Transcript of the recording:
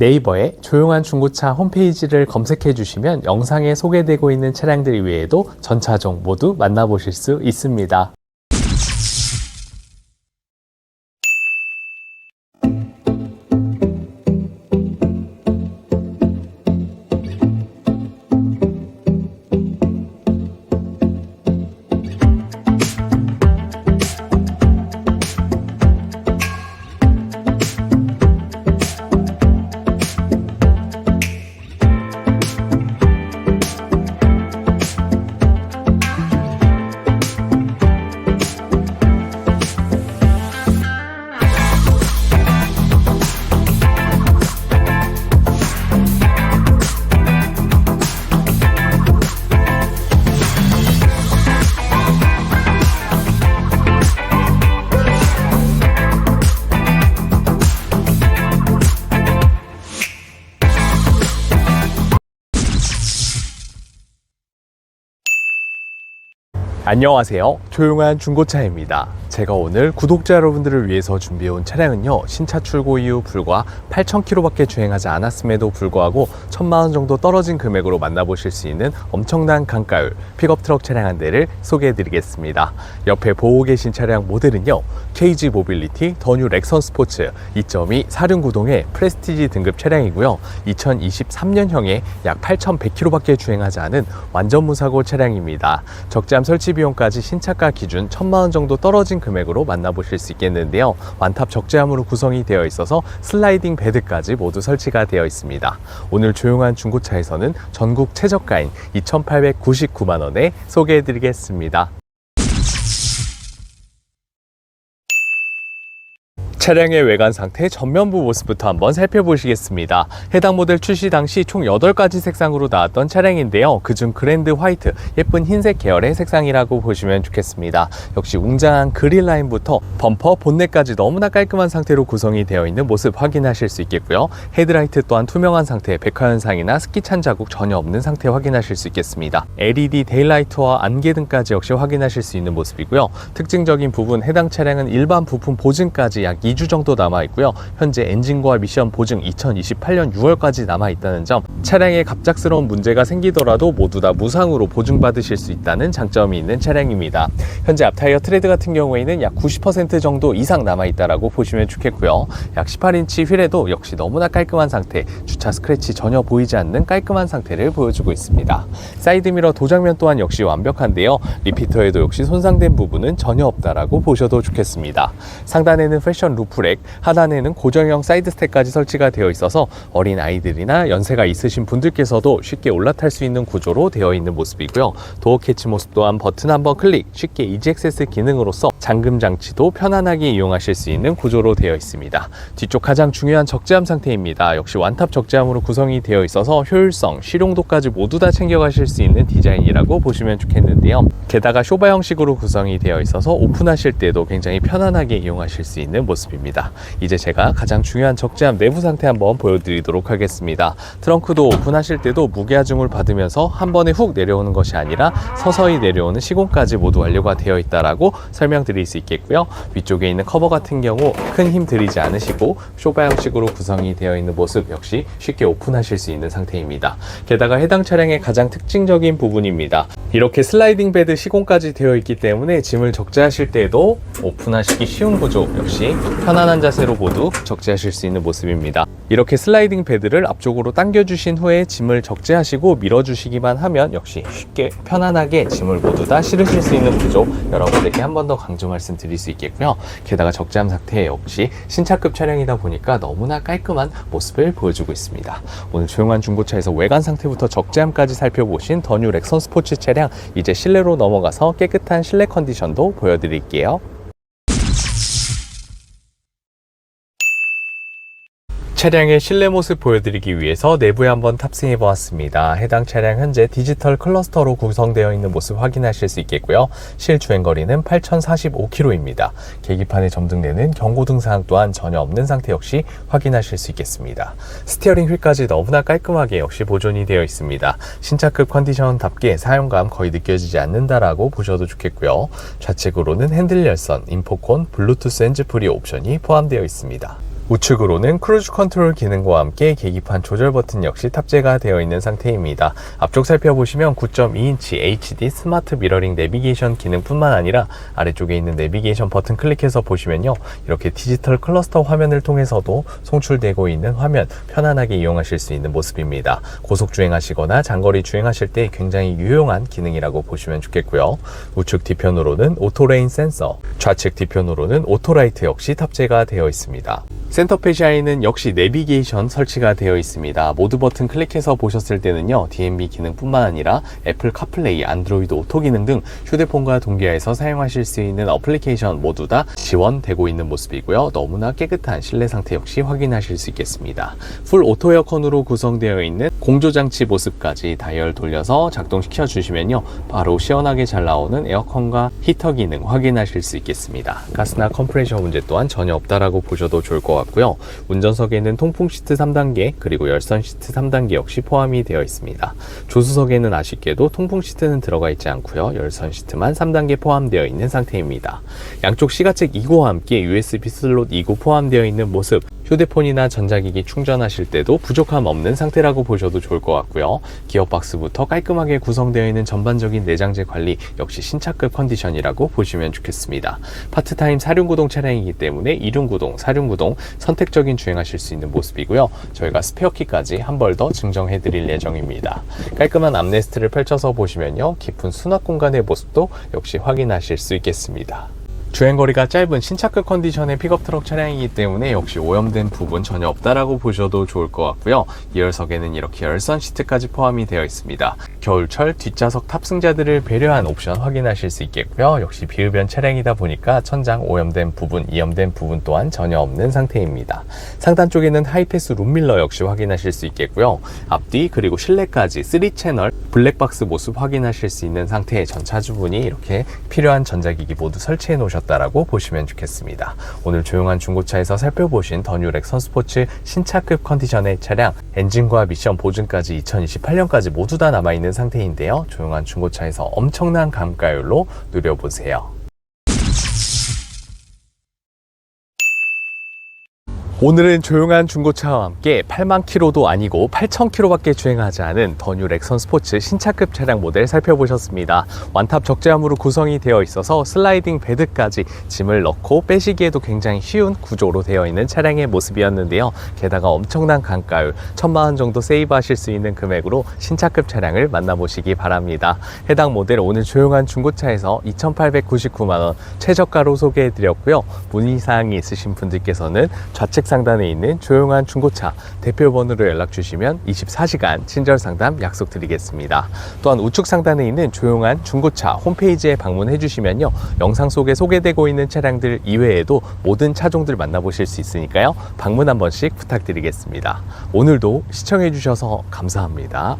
네이버에 조용한 중고차 홈페이지를 검색해 주시면 영상에 소개되고 있는 차량들 외에도 전차종 모두 만나보실 수 있습니다. 안녕하세요. 조용한 중고차입니다. 제가 오늘 구독자 여러분들을 위해서 준비해온 차량은요, 신차 출고 이후 불과 8,000km밖에 주행하지 않았음에도 불구하고 1,000만원 정도 떨어진 금액으로 만나보실 수 있는 엄청난 강가율 픽업 트럭 차량 한 대를 소개해 드리겠습니다. 옆에 보고 계신 차량 모델은요, KG 모빌리티 더뉴 렉선 스포츠 2.2 사륜구동의 프레스티지 등급 차량이고요. 2023년형에 약 8,100km밖에 주행하지 않은 완전 무사고 차량입니다. 적재함 설치 비용까지 신차가 기준 1,000만 원 정도 떨어진 금액으로 만나보실 수 있겠는데요. 완탑 적재함으로 구성이 되어 있어서 슬라이딩 베드까지 모두 설치가 되어 있습니다. 오늘 조용한 중고차에서는 전국 최저가인 2,899만 원에 소개해 드리겠습니다. 차량의 외관 상태 전면부 모습부터 한번 살펴보시겠습니다. 해당 모델 출시 당시 총 8가지 색상으로 나왔던 차량인데요. 그중 그랜드 화이트, 예쁜 흰색 계열의 색상이라고 보시면 좋겠습니다. 역시 웅장한 그릴 라인부터 범퍼, 본넷까지 너무나 깔끔한 상태로 구성이 되어 있는 모습 확인하실 수 있겠고요. 헤드라이트 또한 투명한 상태, 백화 현상이나 스키 찬 자국 전혀 없는 상태 확인하실 수 있겠습니다. LED 데일라이트와 안개등까지 역시 확인하실 수 있는 모습이고요. 특징적인 부분 해당 차량은 일반 부품 보증까지 약 2주 정도 남아 있고요. 현재 엔진과 미션 보증 2028년 6월까지 남아 있다는 점, 차량에 갑작스러운 문제가 생기더라도 모두 다 무상으로 보증받으실 수 있다는 장점이 있는 차량입니다. 현재 앞타이어 트레드 같은 경우에는 약 90% 정도 이상 남아 있다라고 보시면 좋겠고요. 약 18인치 휠에도 역시 너무나 깔끔한 상태, 주차 스크래치 전혀 보이지 않는 깔끔한 상태를 보여주고 있습니다. 사이드미러 도장면 또한 역시 완벽한데요. 리피터에도 역시 손상된 부분은 전혀 없다라고 보셔도 좋겠습니다. 상단에는 패션 루프렉, 하단에는 고정형 사이드 스텝까지 설치가 되어 있어서 어린 아이들이나 연세가 있으신 분들께서도 쉽게 올라탈 수 있는 구조로 되어 있는 모습이고요. 도어 캐치 모습 또한 버튼 한번 클릭, 쉽게 이지 액세스 기능으로서 잠금 장치도 편안하게 이용하실 수 있는 구조로 되어 있습니다. 뒤쪽 가장 중요한 적재함 상태입니다. 역시 완탑 적재함으로 구성이 되어 있어서 효율성, 실용도까지 모두 다 챙겨가실 수 있는 디자인이라고 보시면 좋겠는데요. 게다가 쇼바 형식으로 구성이 되어 있어서 오픈하실 때도 굉장히 편안하게 이용하실 수 있는 모습입니다. 이제 제가 가장 중요한 적재함 내부 상태 한번 보여드리도록 하겠습니다. 트렁크도 오픈하실 때도 무게하중을 받으면서 한 번에 훅 내려오는 것이 아니라 서서히 내려오는 시공까지 모두 완료가 되어 있다라고 설명드릴 수 있겠고요. 위쪽에 있는 커버 같은 경우 큰 힘 들이지 않으시고 쇼바 형식으로 구성이 되어 있는 모습 역시 쉽게 오픈하실 수 있는 상태입니다. 게다가 해당 차량의 가장 특징적인 부분입니다. 이렇게 슬라이딩 베드 시공까지 되어 있기 때문에 짐을 적재하실 때에도 오픈하시기 쉬운 구조 역시 편안한 자세로 모두 적재하실 수 있는 모습입니다. 이렇게 슬라이딩 베드를 앞쪽으로 당겨주신 후에 짐을 적재하시고 밀어주시기만 하면 역시 쉽게 편안하게 짐을 모두 다 실으실 수 있는 구조 여러분들께 한 번 더 강조 말씀드릴 수 있겠고요. 게다가 적재함 상태 역시 신차급 차량이다 보니까 너무나 깔끔한 모습을 보여주고 있습니다. 오늘 조용한 중고차에서 외관 상태부터 적재함까지 살펴보신 더뉴 렉선 스포츠 차량 이제 실내로 넘어가서 깨끗한 실내 컨디션도 보여드릴게요. 차량의 실내 모습 보여드리기 위해서 내부에 한번 탑승해 보았습니다. 해당 차량 현재 디지털 클러스터로 구성되어 있는 모습 확인하실 수 있겠고요. 실 주행거리는 8,045km입니다. 계기판에 점등되는 경고등 사항 또한 전혀 없는 상태 역시 확인하실 수 있겠습니다. 스티어링 휠까지 너무나 깔끔하게 역시 보존이 되어 있습니다. 신차급 컨디션답게 사용감 거의 느껴지지 않는다라고 보셔도 좋겠고요. 좌측으로는 핸들 열선, 인포콘, 블루투스 핸즈프리 옵션이 포함되어 있습니다. 우측으로는 크루즈 컨트롤 기능과 함께 계기판 조절 버튼 역시 탑재가 되어 있는 상태입니다. 앞쪽 살펴보시면 9.2인치 HD 스마트 미러링 내비게이션 기능뿐만 아니라 아래쪽에 있는 내비게이션 버튼 클릭해서 보시면요. 이렇게 디지털 클러스터 화면을 통해서도 송출되고 있는 화면 편안하게 이용하실 수 있는 모습입니다. 고속 주행하시거나 장거리 주행하실 때 굉장히 유용한 기능이라고 보시면 좋겠고요. 우측 뒤편으로는 오토레인 센서, 좌측 뒤편으로는 오토라이트 역시 탑재가 되어 있습니다. 센터 페시아에는 역시 내비게이션 설치가 되어 있습니다. 모드 버튼 클릭해서 보셨을 때는요, DMB 기능뿐만 아니라 애플 카플레이, 안드로이드 오토 기능 등 휴대폰과 동기화해서 사용하실 수 있는 어플리케이션 모두 다 지원되고 있는 모습이고요. 너무나 깨끗한 실내 상태 역시 확인하실 수 있겠습니다. 풀 오토 에어컨으로 구성되어 있는 공조장치 모습까지 다이얼 돌려서 작동시켜 주시면요, 바로 시원하게 잘 나오는 에어컨과 히터 기능 확인하실 수 있겠습니다. 가스나 컴프레셔 문제 또한 전혀 없다라고 보셔도 좋을 것 같 고요. 운전석에는 통풍 시트 3단계 그리고 열선 시트 3단계 역시 포함이 되어 있습니다. 조수석에는 아쉽게도 통풍 시트는 들어가 있지 않고요. 열선 시트만 3단계 포함되어 있는 상태입니다. 양쪽 시가책 2구와 함께 USB 슬롯 2구 포함되어 있는 모습 휴대폰이나 전자기기 충전하실 때도 부족함 없는 상태라고 보셔도 좋을 것 같고요. 기어박스부터 깔끔하게 구성되어 있는 전반적인 내장재 관리 역시 신차급 컨디션이라고 보시면 좋겠습니다. 파트타임 사륜구동 차량이기 때문에 이륜구동, 사륜구동 선택적인 주행하실 수 있는 모습이고요. 저희가 스페어키까지 한 벌 더 증정해 드릴 예정입니다. 깔끔한 암레스트를 펼쳐서 보시면요. 깊은 수납 공간의 모습도 역시 확인하실 수 있겠습니다. 주행거리가 짧은 신차급 컨디션의 픽업 트럭 차량이기 때문에 역시 오염된 부분 전혀 없다라고 보셔도 좋을 것 같고요. 2열석에는 이렇게 열선 시트까지 포함이 되어 있습니다. 겨울철 뒷좌석 탑승자들을 배려한 옵션 확인하실 수 있겠고요. 역시 비흡연 차량이다 보니까 천장 오염된 부분, 이염된 부분 또한 전혀 없는 상태입니다. 상단 쪽에는 하이패스 룸밀러 역시 확인하실 수 있겠고요. 앞뒤 그리고 실내까지 3채널 블랙박스 모습 확인하실 수 있는 상태의 전 차주분이 이렇게 필요한 전자기기 모두 설치해 놓 으셨다라고 보시면 좋겠습니다. 오늘 조용한 중고차에서 살펴보신 더뉴렉 선스포츠 신차급 컨디션의 차량 엔진과 미션 보증까지 2028년까지 모두 다 남아있는 상태인데요. 조용한 중고차에서 엄청난 감가율로 누려보세요. 오늘은 조용한 중고차와 함께 8만 킬로도 아니고 8천 킬로밖에 주행하지 않은 더뉴 렉선 스포츠 신차급 차량 모델 살펴보셨습니다. 완탑 적재함으로 구성이 되어 있어서 슬라이딩 베드까지 짐을 넣고 빼시기에도 굉장히 쉬운 구조로 되어 있는 차량의 모습이었는데요. 게다가 엄청난 강가율, 천만 원 정도 세이브하실 수 있는 금액으로 신차급 차량을 만나보시기 바랍니다. 해당 모델 오늘 조용한 중고차에서 2,899만 원 최저가로 소개해드렸고요. 문의 사항이 있으신 분들께서는 좌측 상단에 있는 조용한 중고차 대표 번호로 연락 주시면 24시간 친절 상담 약속드리겠습니다. 또한 우측 상단에 있는 조용한 중고차 홈페이지에 방문해 주시면요. 영상 속에 소개되고 있는 차량들 이외에도 모든 차종들 만나보실 수 있으니까요. 방문 한 번씩 부탁드리겠습니다. 오늘도 시청해 주셔서 감사합니다.